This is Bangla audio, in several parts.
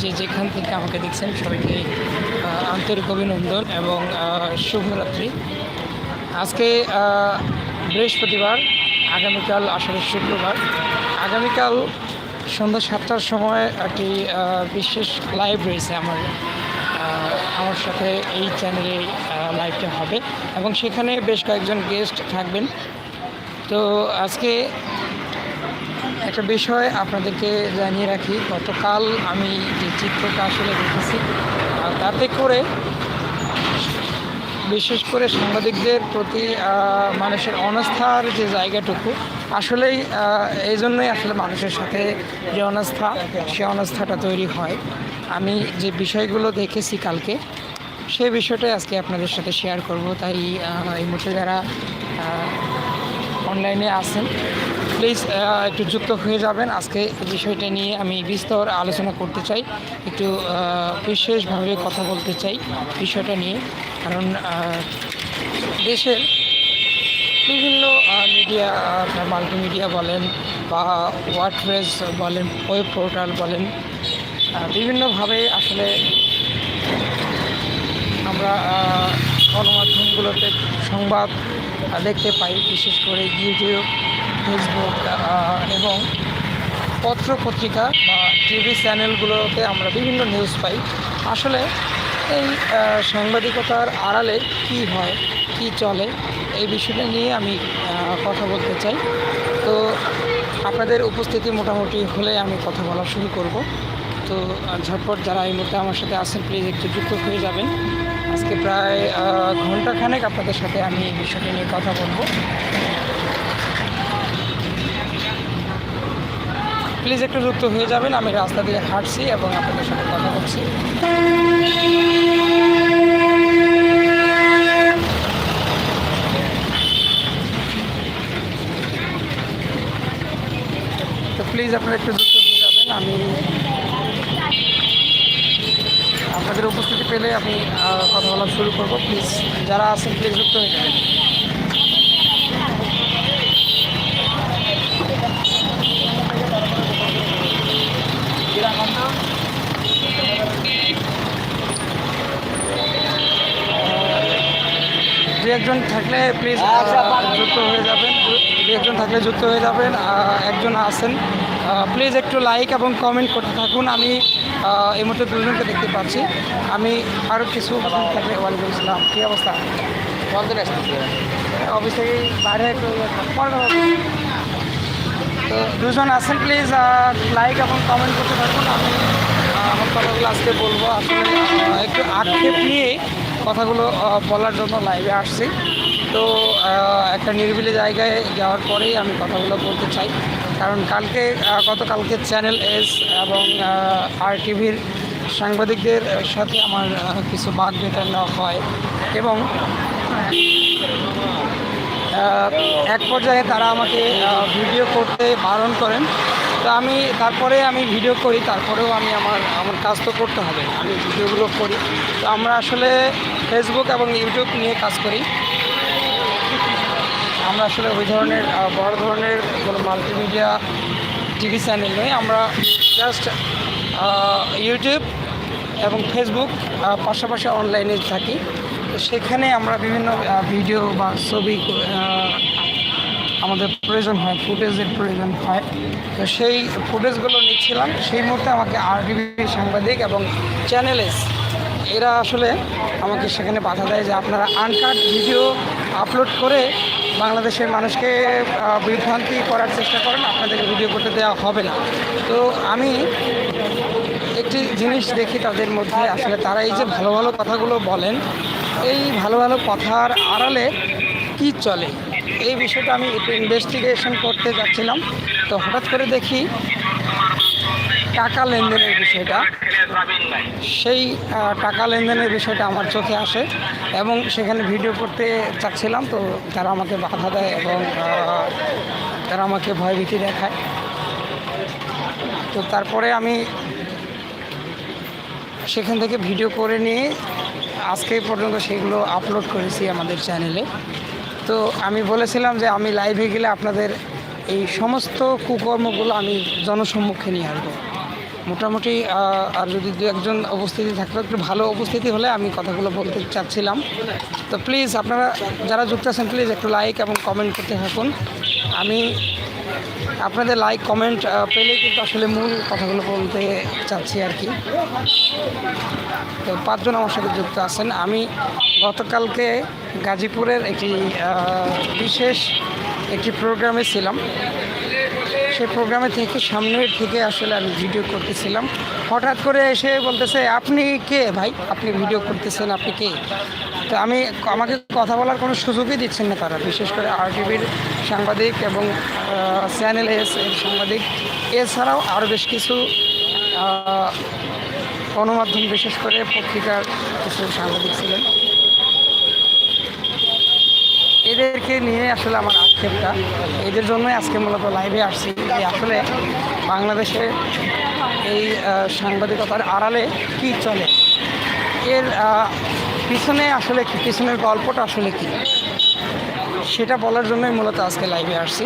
যে যেখান থেকে আমাকে দেখছেন, সবাইকে আন্তরিক অভিনন্দন এবং শুভরাত্রি। আজকে বৃহস্পতিবার, আগামীকাল, আসলে শুক্রবার। আগামীকাল সন্ধ্যা সাতটার সময় একটি বিশেষ লাইভ রয়েছে আমার আমার সাথে এই চ্যানেলে লাইভটা হবে। এবং সেখানে বেশ কয়েকজন গেস্ট থাকবেন। তো আজকে একটা বিষয় আপনাদেরকে জানিয়ে রাখি, গতকাল আমি যে চিত্রটা আসলে দেখেছি, আর তাতে করে বিশেষ করে সাংবাদিকদের প্রতি মানুষের অনাস্থার যে জায়গাটুকু, আসলেই এই জন্যই আসলে মানুষের সাথে যে অনাস্থা, সে অনাস্থাটা তৈরি হয়। আমি যে বিষয়গুলো দেখেছি কালকে সেই বিষয়টাই আজকে আপনাদের সাথে শেয়ার করব। তাই এই মুহূর্তে যারা অনলাইনে আছেন প্লিজ একটু যুক্ত হয়ে যাবেন। আজকে বিষয়টা নিয়ে আমি বিস্তর আলোচনা করতে চাই, একটু বিশেষভাবে কথা বলতে চাই বিষয়টা নিয়ে। কারণ দেশের বিভিন্ন মিডিয়া মাল্টিমিডিয়া বলেন বা ওয়ার্ডপ্রেস বলেন ওয়েব পোর্টাল বলেন বিভিন্নভাবে আসলে আমরা গণমাধ্যমগুলোতে সংবাদ দেখতে পাই, বিশেষ করে ইউটিউব, ফেসবুক এবং পত্র পত্রিকা বা টিভি চ্যানেলগুলোতে আমরা বিভিন্ন নিউজ পাই। আসলে এই সাংবাদিকতার আড়ালে কি হয়, কি চলে, এই বিষয়টা নিয়ে আমি কথা বলতে চাই। তো আপনাদের উপস্থিতি মোটামুটি হলে আমি কথা বলা শুরু করব। তো ঝটপট যারা এই মুহূর্তে আমার সাথে আছেন প্লিজ একটু যুক্ত হয়ে যাবেন। আজকে প্রায় ঘন্টাখানেক আপনাদের সাথে আমি এই বিষয়টি নিয়ে কথা বলব। প্লিজ একটু যুক্ত হয়ে যাবেন, আমি রাস্তা দিয়ে হাঁটছি এবং আপনাদের সাথে কথা বলছি। তো প্লিজ আপনারা একটু যুক্ত হয়ে যাবেন আমি আপনাদের উপস্থিতি পেলে আমি কথা বলা শুরু করব। প্লিজ যারা আছেন প্লিজ যুক্ত হয়ে যাবেন দু একজন থাকলে প্লিজ যুক্ত হয়ে যাবেন। দু- একজন থাকলে যুক্ত হয়ে যাবেন। একজন আছেন। প্লিজ একটু লাইক এবং কমেন্ট করতে থাকুন। আমি এই মুহূর্তে দুজনকে দেখতে পাচ্ছি। আমি আরও কিছু থাকলে ওয়ালাইকুম ইসলাম কী অবস্থা? অফিস থেকে বাইরে একটু তো দুজন আছেন প্লিজ লাইক এবং কমেন্ট করতে থাকুন আমি আমার কথাগুলো আজকে বলব। আসলে একটু আক্ষেপ নিয়ে কথাগুলো বলার জন্য লাইভে আসছি। তো একটা নিরিবিলি জায়গায় যাওয়ার পরেই আমি কথাগুলো বলতে চাই। কারণ কালকে গতকালকে চ্যানেল এস এবং আর টিভির সাংবাদিকদের সাথে আমার কিছু বাদ বিতরণ হয় এবং এক পর্যায়ে তারা আমাকে ভিডিও করতে বারণ করেন। তো আমি, তারপরে আমি ভিডিও করি, তারপরেও আমি আমার আমার কাজ তো করতে হবে। আমি ভিডিওগুলো করি। তো আমরা আসলে ফেসবুক এবং ইউটিউব নিয়ে কাজ করি। আমরা আসলে ওই ধরনের বড় ধরনের কোনো মাল্টিমিডিয়া টিভি চ্যানেল নই। আমরা জাস্ট ইউটিউব এবং ফেসবুক পাশাপাশি অনলাইনে থাকি। তো সেখানে আমরা বিভিন্ন ভিডিও বা ছবি আমাদের প্রয়োজন হয়, ফুটেজের প্রয়োজন হয়। তো সেই ফুটেজগুলো নিচ্ছিলাম। সেই মুহূর্তে আমাকে আরটিভি সাংবাদিক এবং চ্যানেলেস এরা আসলে আমাকে সেখানে বাধা দেয় যে আপনারা আনকাট ভিডিও আপলোড করে বাংলাদেশের মানুষকে বিভ্রান্তি করার চেষ্টা করেন আপনাদের ভিডিও করতে দেওয়া হবে না। তো আমি একটি জিনিস দেখি তাদের মধ্যে, আসলে তারা এই যে ভালো ভালো কথাগুলো বলেন, এই ভালো ভালো কথার আড়ালে কি চলে? এই বিষয়টা আমি একটু ইনভেস্টিগেশন করতে যাচ্ছিলাম। তো হঠাৎ করে দেখি টাকা লেনদেনের বিষয়টা। সেই টাকা লেনদেনের বিষয়টা আমার চোখে আসে এবং সেখানে ভিডিও করতে চাচ্ছিলাম, তো তারা আমাকে বাধা দেয় এবং তারা আমাকে ভয়ভীতি দেখায়। তো তারপরে আমি সেখান থেকে ভিডিও করে নিয়ে আজকে পর্যন্ত সেগুলো আপলোড করেছি আমাদের চ্যানেলে। তো আমি বলেছিলাম যে আমি লাইভে গেলে আপনাদের এই সমস্ত কুকর্মগুলো আমি জনসম্মুখে নিয়ে আসব। মোটামুটি আর যদি দু একজন উপস্থিতি থাকতো, একটু ভালো উপস্থিতি হলে আমি কথাগুলো বলতে চাচ্ছিলাম। তো প্লিজ আপনারা যারা যুক্ত আছেন প্লিজ একটু লাইক এবং কমেন্ট করতে থাকুন। আমি আপনাদের লাইক কমেন্ট পেলেই কিন্তু আসলে মূল কথাগুলো বলতে চাচ্ছি আর কি। তো পাঁচজন আমার সাথে যুক্ত আছেন। আমি গতকালকে গাজীপুরের একটি বিশেষ একটি প্রোগ্রামে ছিলাম। সেই প্রোগ্রামে থেকে সামনের থেকে আসলে আমি ভিডিও করতেছিলাম। হঠাৎ করে এসে বলতেছে, আপনি কে ভাই? আপনি ভিডিও করতেছেন, আপনি কে? তো আমি আমাকে কথা বলার কোনো সুযোগই দিচ্ছেন না তারা, বিশেষ করে আর টিভির সাংবাদিক এবং চ্যানেল এস এর সাংবাদিক। এছাড়াও আরও বেশ কিছু গণমাধ্যম, বিশেষ করে পত্রিকার কিছু সাংবাদিক ছিলেন। এদেরকে নিয়ে আসলে আমার আক্ষেপটা। এদের জন্যই আজকে মূলত লাইভে আসছি যে আসলে বাংলাদেশে এই সাংবাদিকতার আড়ালে কি চলে? এর পিছনে আসলে পিছনের গল্পটা আসলে কি? সেটা বলার জন্যই মূলত আজকে লাইভে আসছি।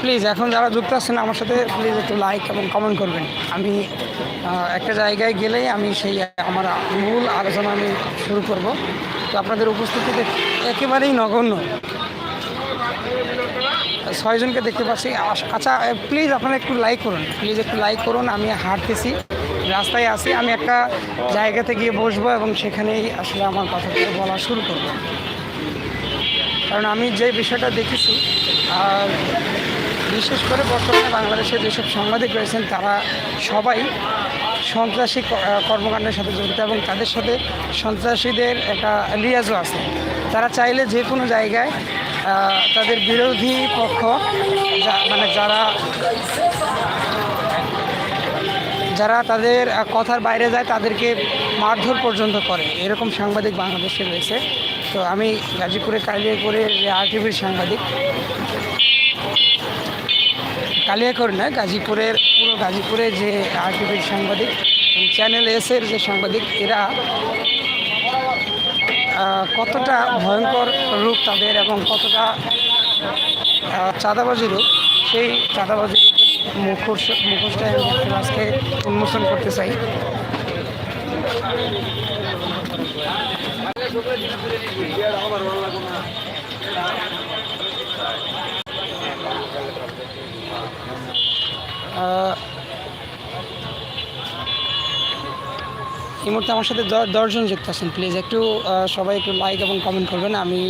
প্লিজ এখন যারা যুক্ত আছেন আমার সাথে প্লিজ একটু লাইক এবং কমেন্ট করবেন। আমি একটা জায়গায় গেলেই আমি সেই, আমার মূল আলোচনা আমি শুরু করব। তো আপনাদের উপস্থিতিতে একেবারেই নগণ্য। ছয়জনকে দেখতে পাচ্ছি। আচ্ছা প্লিজ আপনারা একটু লাইক করুন। প্লিজ একটু লাইক করুন, আমি হাঁটতেছি, রাস্তায় আসি আমি একটা জায়গাতে গিয়ে বসবো এবং সেখানেই আসলে আমার কথাগুলো বলা শুরু করব। কারণ আমি যে বিষয়টা দেখেছি, আর বিশেষ করে বর্তমানে বাংলাদেশে যেসব সাংবাদিক রয়েছেন, তারা সবাই সন্ত্রাসী কর্মকাণ্ডের সাথে জড়িত এবং তাদের সাথে সন্ত্রাসীদের একটা লিয়াজও আছে। তারা চাইলে যে কোনো জায়গায় তাদের বিরোধী পক্ষ মানে যারা যারা তাদের কথার বাইরে যায়, তাদেরকে মারধর পর্যন্ত করে। এরকম সাংবাদিক বাংলাদেশে রয়েছে। তো আমি গাজীপুরে কালিয়াপুরে করে আর টিভির সাংবাদিক কালিয়াকর না গাজীপুরের পুরো গাজীপুরে যে আর টিভির সাংবাদিক চ্যানেল এসের যে সাংবাদিক এরা কতটা ভয়ঙ্কর রূপ তাদের এবং কতটা চাঁদাবাজি রূপ সেই চাঁদাবাজি মুখোশ মুখোশটা আজকে উন্মোচন করতে চাই। আহ, এই মুহূর্তে আমার সাথে দশজন যুক্ত আছেন প্লিজ একটু সবাই একটু লাইক এবং কমেন্ট করবেন। আমি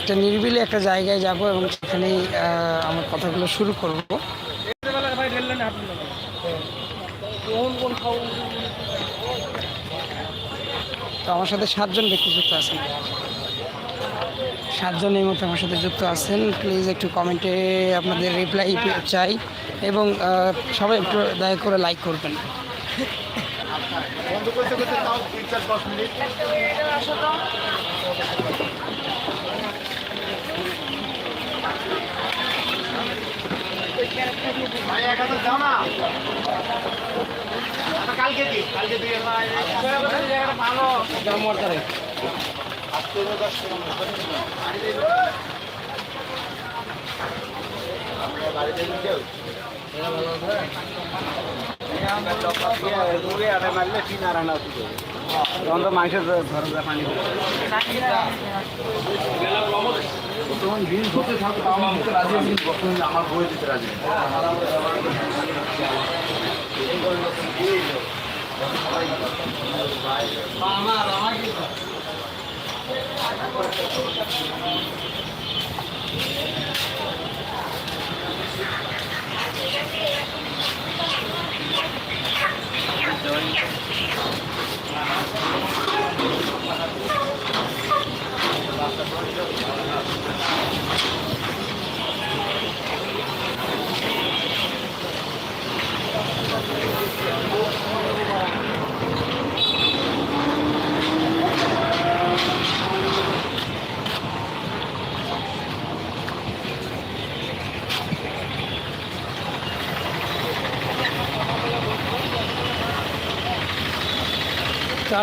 একটা নিরিবিলি একটা জায়গায় যাব এবং সেখানেই আমার কথাগুলো শুরু করব। তো আমার সাথে সাতজন ব্যক্তি যুক্ত আছেন। সাতজন এই মুহূর্তে আমার সাথে যুক্ত আছেন। প্লিজ একটু কমেন্টে আপনাদের রিপ্লাই চাই এবং সবাই একটু দয়া করে লাইক করবেন। কালকে কালকে দুই হাজার ভালো মাংসের ধরো পানি বর্তমান দিন ধরতে থাকতো আমার বই দিতে রাজি তো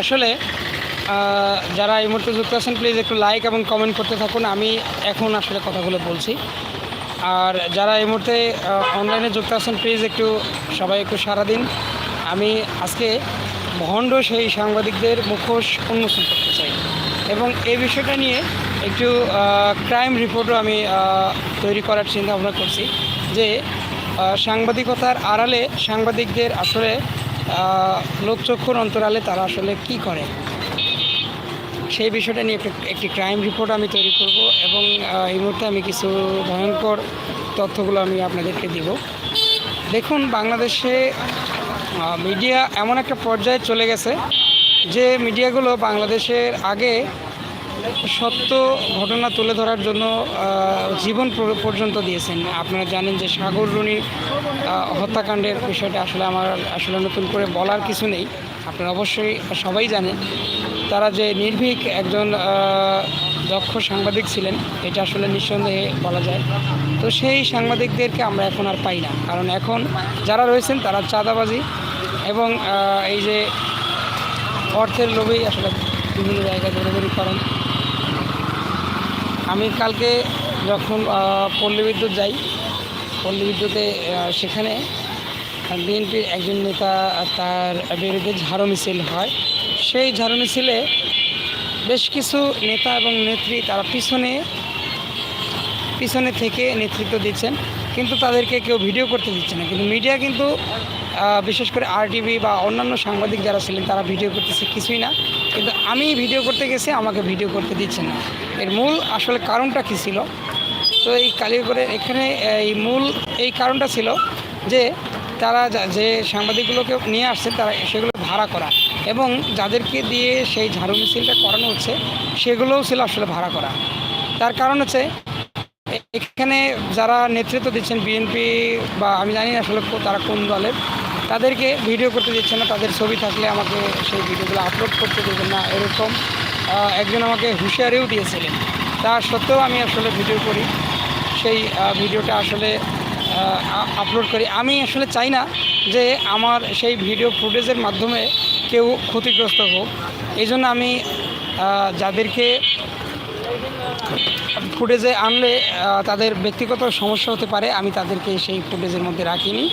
আসলে যারা এই মুহূর্তে যুক্ত আছেন প্লিজ একটু লাইক এবং কমেন্ট করতে থাকুন। আমি এখন আসলে কথাগুলো বলছি। আর যারা এই মুহূর্তে অনলাইনে যুক্ত আছেন প্লিজ একটু সবাই একটু সারা দিন। আমি আজকে ভণ্ড সেই সাংবাদিকদের মুখোশ উন্মোচন করতে চাই। এবং এই বিষয়টা নিয়ে একটু ক্রাইম রিপোর্টও আমি তৈরি করার চিন্তা ভাবনা করছি যে সাংবাদিকতার আড়ালে সাংবাদিকদের আসলে লোকচক্ষুর অন্তরালে তারা আসলে কি করে? সেই বিষয়টা নিয়ে একটি ক্রাইম রিপোর্ট আমি তৈরি করব এবং এই মুহূর্তে আমি কিছু ভয়ঙ্কর তথ্যগুলো আমি আপনাদেরকে দিব। দেখুন, বাংলাদেশে মিডিয়া এমন একটা পর্যায়ে চলে গেছে যে মিডিয়াগুলো বাংলাদেশের আগে সত্য ঘটনা তুলে ধরার জন্য জীবন প্র- পর্যন্ত দিয়েছেন। আপনারা জানেন যে সাগর রুনি হত্যাকাণ্ডের বিষয়টা আসলে আমার, আসলে নতুন করে বলার কিছু নেই। আপনারা অবশ্যই সবাই জানেন, তারা যে নির্ভীক একজন দক্ষ সাংবাদিক ছিলেন, এটা আসলে নিঃসন্দেহে বলা যায়। তো সেই সাংবাদিকদেরকে আমরা এখন আর পাই না। কারণ এখন যারা রয়েছেন, তারা চাঁদাবাজি এবং এই যে অর্থের লোভেই আসলে বিভিন্ন জায়গায় দৌড়াদৌড়ি করেন। আমি কালকে যখন পল্লী বিদ্যুৎ যাই, পল্লী বিদ্যুতে সেখানে বিএনপির একজন নেতা তার বিরুদ্ধে ঝাড়ু মিছিল হয়। সেই ঝাড়ু মিছিলে বেশ কিছু নেতা এবং নেত্রী তারা পিছনে পিছনে থেকে নেতৃত্ব দিচ্ছেন, কিন্তু তাদেরকে কেউ ভিডিও করতে দিচ্ছে না। কিন্তু মিডিয়া কিন্তু বিশেষ করে আরটিভি বা অন্যান্য সাংবাদিক যারা ছিলেন, তারা ভিডিও করতেছে কিছুই না। কিন্তু আমি ভিডিও করতে গেছি, আমাকে ভিডিও করতে দিচ্ছে না। এর মূল আসলে কারণটা কী ছিল? তো এই কালীগড়ের এখানে এই মূল, এই কারণটা ছিল যে তারা যা- সাংবাদিকগুলোকে নিয়ে আসছে, তারা সেগুলো ভাড়া করা এবং যাদেরকে দিয়ে সেই ঝাড়ু মিছিলটা করানো হচ্ছে, সেগুলোও ছিল আসলে ভাড়া করা। তার কারণ হচ্ছে এখানে যারা নেতৃত্ব দিচ্ছেন বিএনপি বা আমি জানি না আসলে তারা কোন দলের। তাদেরকে ভিডিও করতে দিচ্ছে না, তাদের ছবি থাকলে আমাকে সেই ভিডিওগুলো আপলোড করতে দেবেন না, এরকম একজন আমাকে হুঁশিয়ারিও দিয়েছিলেন। তা সত্ত্বেও আমি আসলে ভিডিও করি। সেই ভিডিওটা আসলে আপলোড করি। আমি আসলে চাই না যে আমার সেই ভিডিও ফুটেজের মাধ্যমে কেউ ক্ষতিগ্রস্ত হোক। এই জন্য আমি যাদেরকে ফুটেজে আনলে তাদের ব্যক্তিগত সমস্যা হতে পারে, আমি তাদেরকে সেই ফুটেজের মধ্যে রাখিনি।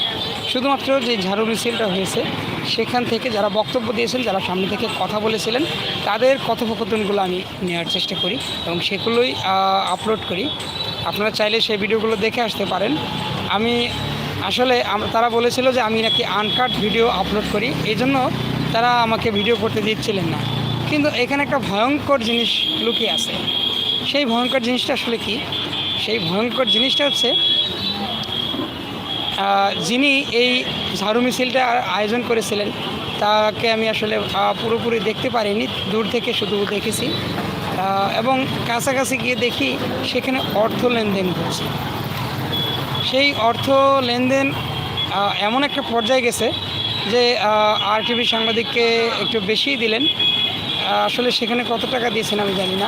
শুধুমাত্র যে ঝাড়ু মিছিলটা হয়েছে, সেখান থেকে যারা বক্তব্য দিয়েছেন, যারা সামনে থেকে কথা বলেছিলেন, তাদের কথোপকথনগুলো আমি নেওয়ার চেষ্টা করি এবং সেগুলোই আপলোড করি। আপনারা চাইলে সেই ভিডিওগুলো দেখে আসতে পারেন। আমি আসলে তারা বলেছিল যে আমি নাকি আনকাট ভিডিও আপলোড করি এই জন্য তারা আমাকে ভিডিও করতে দিচ্ছিলেন না। কিন্তু এখানে একটা ভয়ঙ্কর জিনিস লুকিয়ে আছে। সেই ভয়ঙ্কর জিনিসটা আসলে কি? সেই ভয়ঙ্কর জিনিসটা হচ্ছে যিনি এই ঝাড়ু মিছিলটা আয়োজন করেছিলেন, তাকে আমি আসলে পুরোপুরি দেখতে পারিনি, দূর থেকে শুধু দেখেছি। এবং কাছাকাছি গিয়ে দেখি সেখানে অর্থ লেনদেন হচ্ছে। সেই অর্থ লেনদেন এমন একটা পর্যায়ে গেছে যে আর টিভি সাংবাদিককে একটু বেশিই দিলেন। আসলে সেখানে কত টাকা দিয়েছেন আমি জানি না।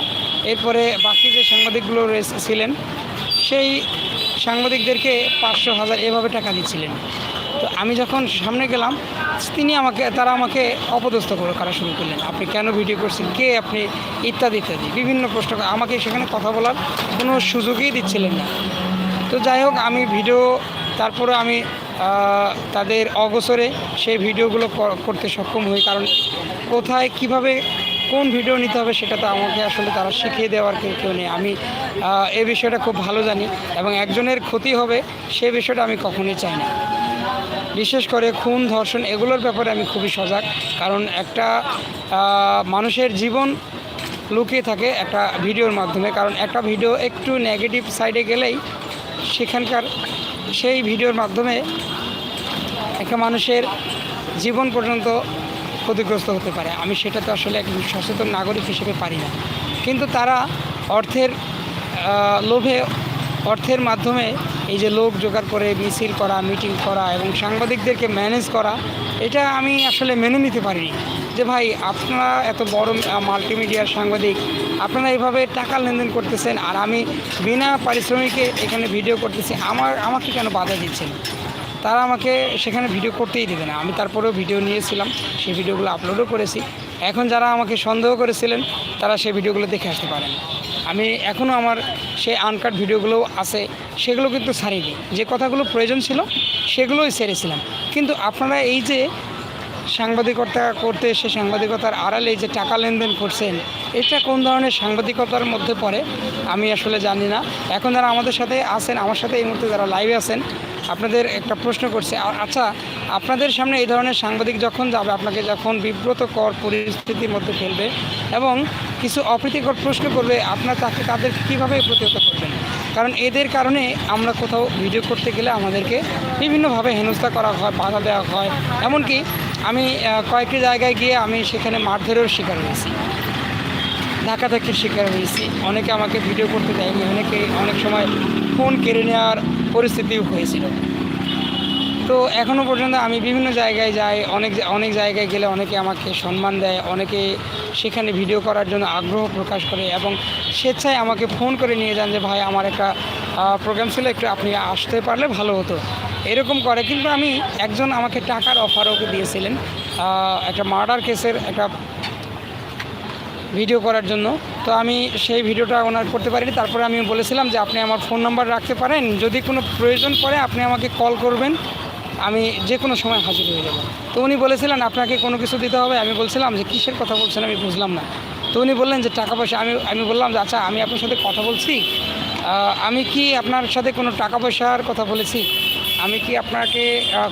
এরপরে বাকি যে সাংবাদিকগুলো রয়েছে ছিলেন, সেই সাংবাদিকদেরকে পাঁচশো হাজার এভাবে টাকা দিচ্ছিলেন। তো আমি যখন সামনে গেলাম, তিনি আমাকে তারা আমাকে অপদস্থ করে করা শুরু করলেন। আপনি কেন ভিডিও করছেন? কে আপনি? ইত্যাদি ইত্যাদি। বিভিন্ন প্রশ্ন আমাকে সেখানে কথা বলার কোনো সুযোগই দিচ্ছিলেন না। তো যাই হোক, আমি ভিডিও তারপরে আমি তাদের অগোচরে সেই ভিডিওগুলো করতে সক্ষম হই। কারণ কোথায় কীভাবে কোন ভিডিও নিতে হবে সেটা তো আমাকে আসলে তারা শিখিয়ে দেওয়ার কেউ কেউ নেই। আমি এই বিষয়টা খুব ভালো জানি এবং একজনের ক্ষতি হবে সে বিষয়টা আমি কখনোই চাই না। বিশেষ করে খুন, ধর্ষণ এগুলোর ব্যাপারে আমি খুবই সজাগ। কারণ একটা মানুষের জীবন লুকিয়ে থাকে একটা ভিডিওর মাধ্যমে। কারণ একটা ভিডিও একটু নেগেটিভ সাইডে গেলেই সেখানকার সেই ভিডিওর মাধ্যমে একটা মানুষের জীবন পর্যন্ত ক্ষতিগ্রস্ত হতে পারে। আমি সেটা তো আসলে একজন সচেতন নাগরিক হিসেবে পারি না। কিন্তু তারা অর্থের লোভে, অর্থের মাধ্যমে এই যে লোক জোগাড় করে, মিছিল করা, মিটিং করা এবং সাংবাদিকদেরকে ম্যানেজ করা, এটা আমি আসলে মেনে নিতে পারিনি। যে ভাই, আপনারা এত বড় মাল্টিমিডিয়ার সাংবাদিক, আপনারা এভাবে টাকা লেনদেন করতেছেন আর আমি বিনা পারিশ্রমিকে এখানে ভিডিও করতেছি, আমার, আমাকে কেন বাধা দিচ্ছেন? তারা আমাকে সেখানে ভিডিও করতেই দেবে না। আমি তারপরেও ভিডিও নিয়েছিলাম, সেই ভিডিওগুলো আপলোডও করেছি। এখন যারা আমাকে সন্দেহ করেছিলেন, তারা সেই ভিডিওগুলো দেখে আসতে পারেন। আমি এখনও আমার সেই আনকাট ভিডিওগুলো আছে, সেগুলো কিন্তু ছাড়িনি। যে কথাগুলো প্রয়োজন ছিল, সেগুলোই ছেড়েছিলাম। কিন্তু আপনারা এই যে সাংবাদিকতা করতে এসে সাংবাদিকতার আড়ালে যে টাকা লেনদেন করছেন, এটা কোন ধরনের সাংবাদিকতার মধ্যে পড়ে? আমি আসলে জানি না। এখন যারা আমাদের সাথে আছেন, আমার সাথে এই মুহূর্তে যারা লাইভে আছেন, আপনাদের একটা প্রশ্ন করছে। আচ্ছা আপনাদের সামনে এই ধরনের সাংবাদিক যখন যাবে, আপনাকে যখন বিব্রতকর পরিস্থিতির মধ্যে ফেলবে এবং কিছু অপ্রীতিকর প্রশ্ন করবে, আপনার তাকে, তাদের কীভাবে প্রতিহত করবেন? কারণ এদের কারণে আমরা কোথাও ভিডিও করতে গেলে আমাদেরকে বিভিন্নভাবে হেনস্থা করা হয়, বাধা দেওয়া হয়। এমনকি আমি কয়েকটি জায়গায় গিয়ে আমি সেখানে মারধরেও শিকার হয়েছি। ঢাকা থেকে শিকার হয়েছি। অনেকে আমাকে ভিডিও করতে দেয়নি, অনেকে অনেক সময় ফোন কেড়ে নেওয়ার পরিস্থিতিও হয়েছিল। তো এখনও পর্যন্ত আমি বিভিন্ন জায়গায় যাই, অনেক অনেক জায়গায় গেলে অনেকে আমাকে সম্মান দেয়, অনেকে সেখানে ভিডিও করার জন্য আগ্রহ প্রকাশ করে এবং স্বেচ্ছায় আমাকে ফোন করে নিয়ে যান যে, ভাই, আমার একটা প্রোগ্রাম ছিল, একটু আপনি আসতে পারলে ভালো হতো। এরকম করে। কিন্তু আমি একজন আমাকে টাকার অফার ওকে দিয়েছিলেন একটা মার্ডার কেসের একটা ভিডিও করার জন্য। তো আমি সেই ভিডিওটা ওনার করতে পারিনি। তারপরে আমি বলেছিলাম যে আপনি আমার ফোন নাম্বার রাখতে পারেন। যদি কোনো প্রয়োজন পড়ে, আপনি আমাকে কল করবেন। আমি যে কোনো সময় হাজির হয়ে যাব। তো উনি বলেছিলেন, আপনাকে কোনো কিছু দিতে হবে? আমি বলছিলাম যে, কিসের কথা বলছেন? আমি বুঝলাম না। তো উনি বললেন যে, টাকা পয়সা। আমি আমি বললাম যে আচ্ছা আমি আপনার সাথে কথা বলছি। আমি কি আপনার সাথে কোনো টাকা পয়সার কথা বলেছি? আমি কি আপনাকে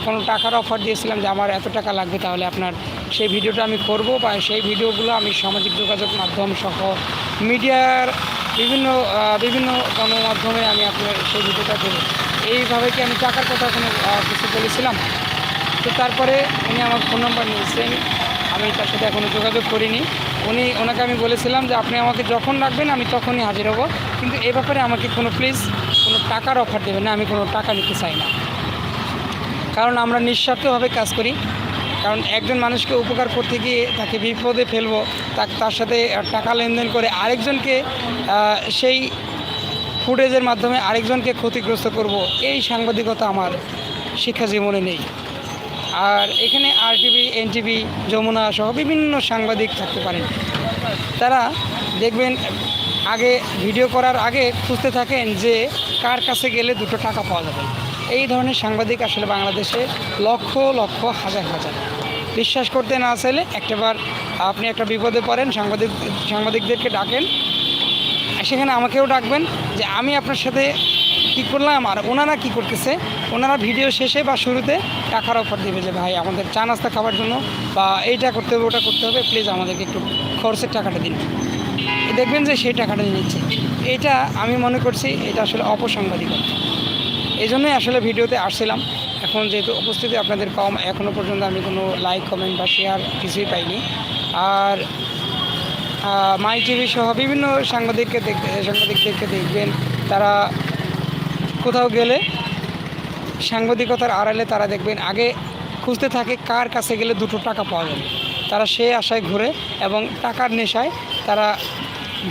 কোনো টাকার অফার দিয়েছিলাম যে আমার এত টাকা লাগবে তাহলে আপনার সেই ভিডিওটা আমি করব বা সেই ভিডিওগুলো আমি সামাজিক যোগাযোগ মাধ্যম সহ মিডিয়ার বিভিন্ন বিভিন্ন গণমাধ্যমে আমি আপনার সেই ভিডিওটা দেবো এইভাবে কি আমি টাকার কথা কোনো কিছু বলেছিলাম? তো তারপরে উনি আমার ফোন নাম্বার নিয়েছেন, আমি তার সাথে এখনও যোগাযোগ করিনি। উনি, ওনাকে আমি বলেছিলাম যে আপনি আমাকে যখন রাখবেন আমি তখনই হাজির হব। কিন্তু এ ব্যাপারে আমাকে কোনো প্লিজ কোনো টাকার অফার দেবেন না, আমি কোনো টাকা নিতে চাই না। কারণ আমরা নিঃস্বার্থভাবে কাজ করি। কারণ একজন মানুষকে উপকার করতে গিয়ে তাকে বিপদে ফেলব তার সাথে টাকা লেনদেন করে আরেকজনকে সেই ফুটেজের মাধ্যমে আরেকজনকে ক্ষতিগ্রস্ত করব, এই সাংবাদিকতা আমার শিক্ষা জীবনে নেই। আর এখানে আর টিভি এনটিভি যমুনা সহ বিভিন্ন সাংবাদিক থাকতে পারেন। তারা দেখবেন, আগে ভিডিও করার আগে খুঁজতে থাকেন যে কার কাছে গেলে দুটো টাকা পাওয়া যাবে। এই ধরনের সাংবাদিক আসলে বাংলাদেশে লক্ষ লক্ষ, হাজার হাজার। বিশ্বাস করতে না চাইলে একটাবার আপনি একটা বিপদে পড়েন, সাংবাদিক, সাংবাদিকদেরকে ডাকেন। সেখানে আমাকেও ডাকবেন যে আমি আপনার সাথে কী করলাম আর ওনারা কী করতেছে। ওনারা ভিডিও শেষে বা শুরুতে টাকার অফার দেবে যে, ভাই, আমাদের চা নাস্তা খাওয়ার জন্য বা এইটা করতে হবে, ওটা করতে হবে প্লিজ আমাদেরকে একটু খরচের টাকাটা দিন। দেখবেন যে সেই টাকাটা নিচ্ছে। এটা আমি মনে করছি এটা আসলে অপসাংবাদিকতা। এই জন্যই আসলে ভিডিওতে আসছিলাম। এখন যেহেতু উপস্থিতি আপনাদের কম এখনও পর্যন্ত আমি কোনো লাইক কমেন্ট বা শেয়ার কিছুই পাইনি। আর মাই টিভি সহ বিভিন্ন সাংবাদিককে দেখতে সাংবাদিকদেরকে দেখবেন, তারা কোথাও গেলে সাংবাদিকতার আড়ালে তারা দেখবেন, আগে খুঁজতে থাকে কার কাছে গেলে দুটো টাকা পাওয়া যাবে। তারা সে আশায় ঘুরে এবং টাকার নেশায় তারা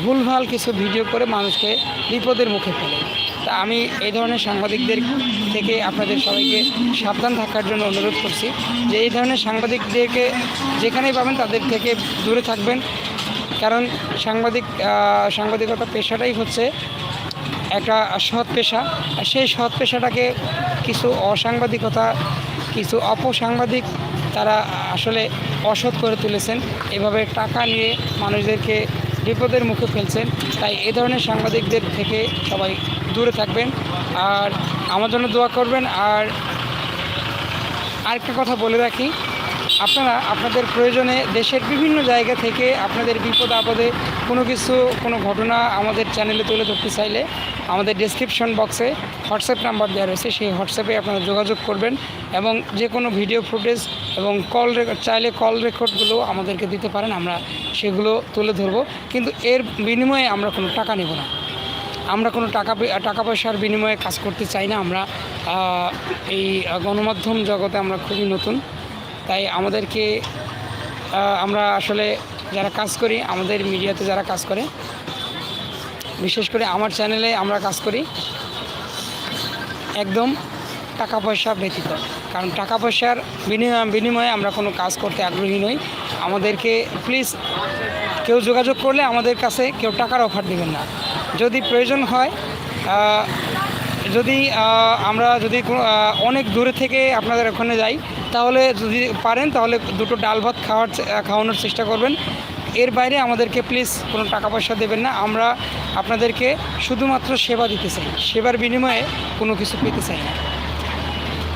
ভুলভাল কিছু ভিডিও করে মানুষকে বিপদের মুখে ফেলে। তা আমি এই ধরনের সাংবাদিকদের থেকে আপনাদের সবাইকে সাবধান থাকার জন্য অনুরোধ করছি যে এই ধরনের সাংবাদিকদেরকে যেখানেই পাবেন তাদের থেকে দূরে থাকবেন। কারণ সাংবাদিক সাংবাদিকতা পেশাটাই হচ্ছে একটা সৎ পেশা। আর সেই সৎ পেশাটাকে কিছু অসাংবাদিকতা, কিছু অপসাংবাদিক তারা আসলে অসৎ করে তুলেছেন। এভাবে টাকা নিয়ে মানুষদেরকে বিপদের মুখে ফেলছেন। তাই এ ধরনের সাংবাদিকদের থেকে সবাই দূরে থাকবেন আর আমার জন্য দোয়া করবেন। আর আরেকটা কথা বলে রাখি, আপনারা আপনাদের প্রয়োজনে দেশের বিভিন্ন জায়গা থেকে আপনাদের বিপদ আপদে কোনো কিছু, কোনো ঘটনা আমাদের চ্যানেলে তুলে ধরতে চাইলে আমাদের ডেসক্রিপশন বক্সে হোয়াটসঅ্যাপ নাম্বার দেওয়া রয়েছে, সেই হোয়াটসঅ্যাপে আপনারা যোগাযোগ করবেন এবং যে কোনো ভিডিও ফুটেজ এবং কল রেকর্ড চাইলে কল রেকর্ডগুলো আমাদেরকে দিতে পারেন, আমরা সেগুলো তুলে ধরবো। কিন্তু এর বিনিময়ে আমরা কোনো টাকা নেব না। আমরা কোনো টাকা টাকা পয়সার বিনিময়ে কাজ করতে চাই না। আমরা এই গণমাধ্যম জগতে আমরা খুবই নতুন। তাই আমাদেরকে আমরা আসলে যারা কাজ করি, আমাদের মিডিয়াতে যারা কাজ করে, বিশেষ করে আমার চ্যানেলে আমরা কাজ করি, একদম টাকা পয়সা ব্যতীত। কারণ টাকা পয়সার বিনিময় আমরা কোনো কাজ করতে আগ্রহী নই। আমাদেরকে প্লিজ কেউ যোগাযোগ করলে আমাদের কাছে কেউ টাকার অফার দেবেন না। যদি প্রয়োজন হয় যদি আমরা যদি অনেক দূরে থেকে আপনাদের ওখানে যাই, তাহলে যদি পারেন, তাহলে দুটো ডাল ভাত খাওয়ার খাওয়ানোর চেষ্টা করবেন। এর বাইরে আমাদেরকে প্লিজ কোনো টাকা পয়সা দেবেন না। আমরা আপনাদেরকে শুধুমাত্র সেবা দিতে চাই। সেবার বিনিময়ে কোনো কিছু পেতে চাই না।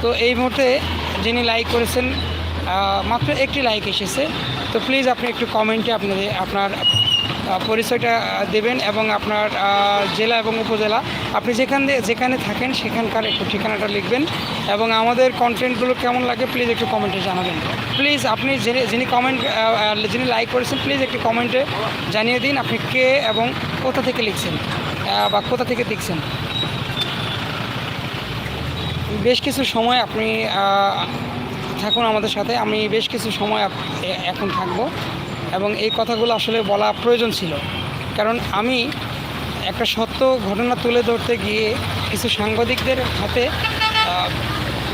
তো এই মুহূর্তে যিনি লাইক করেছেন মাত্র একটি লাইক এসেছে। তো প্লিজ আপনি একটু কমেন্টে আপনাদের, আপনার পরিচয়টা দেবেন এবং আপনার জেলা এবং উপজেলা। আপনি যেখান যেখানে থাকেন সেখানকার একটু ঠিকানাটা লিখবেন এবং আমাদের কন্টেন্টগুলো কেমন লাগে প্লিজ একটু কমেন্টে জানাবেন। প্লিজ আপনি যিনি কমেন্ট যিনি লাইক করেছেন প্লিজ একটু কমেন্টে জানিয়ে দিন আপনি কে এবং কোথা থেকে লিখছেন বা কোথা থেকে দেখছেন। বেশ কিছু সময় আপনি থাকুন আমাদের সাথে। আমি বেশ কিছু সময় এখন থাকব। এবং এই কথাগুলো আসলে বলা প্রয়োজন ছিল। কারণ আমি একটা সত্য ঘটনা তুলে ধরতে গিয়ে কিছু সাংবাদিকদের হাতে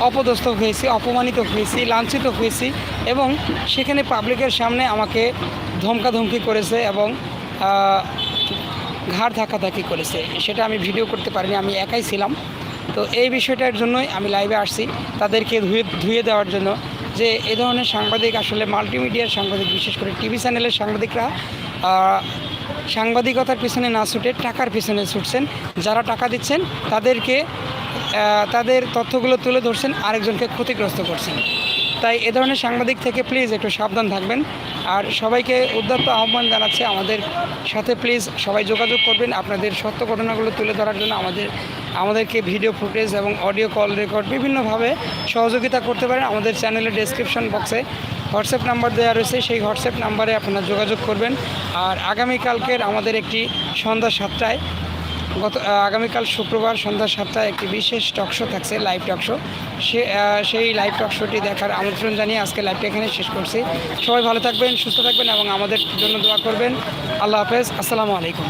অপদস্থ হয়েছি, অপমানিত হয়েছি, লাঞ্ছিত হয়েছি এবং সেখানে পাবলিকের সামনে আমাকে ধমকাধমকি করেছে এবং ঘাড় ধাক্কাধাক্কি করেছে। সেটা আমি ভিডিও করতে পারিনি, আমি একাই ছিলাম। তো এই বিষয়টার জন্যই আমি লাইভে আসছি। তাদেরকে ধুয়ে ধুয়ে দেওয়ার জন্য যে এ ধরনের সাংবাদিক আসলে মাল্টিমিডিয়ার সাংবাদিক, বিশেষ করে টিভি চ্যানেলের সাংবাদিকরা সাংবাদিকতার পিছনে না ছুটে টাকার পিছনে ছুটছেন। যারা টাকা দিচ্ছেন, তাদেরকে তাদের তথ্যগুলো তুলে ধরছেন, আরেকজনকে ক্ষতিগ্রস্ত করছেন। তাই এ ধরনের সাংবাদিক থেকে প্লিজ একটু সাবধান থাকবেন। আর সবাইকে উদ্যত্ত আহ্বান জানাচ্ছে আমাদের সাথে প্লিজ সবাই যোগাযোগ করবেন। আপনাদের সত্য ঘটনাগুলো তুলে ধরার জন্য আমাদের, আমাদেরকে ভিডিও ফুটেজ এবং অডিও কল রেকর্ড বিভিন্নভাবে সহযোগিতা করতে পারেন। আমাদের চ্যানেলের ডেসক্রিপশন বক্সে হোয়াটসঅ্যাপ নাম্বার দেওয়া রয়েছে। সেই হোয়াটসঅ্যাপ নাম্বারে আপনারা যোগাযোগ করবেন। আর আগামীকালকের আমাদের একটি সন্ধ্যা সাতটায় গত আগামীকাল শুক্রবার সন্ধ্যা সাতটায় একটি বিশেষ টকশো থাকছে লাইভ টকশো সে সেই লাইভ টকশোটি দেখার আমন্ত্রণ জানিয়ে আজকে লাইভটা এখানে শেষ করছি। সবাই ভালো থাকবেন, সুস্থ থাকবেন এবং আমাদের জন্য দোয়া করবেন। আল্লাহ হাফেজ, আসসালামু আলাইকুম।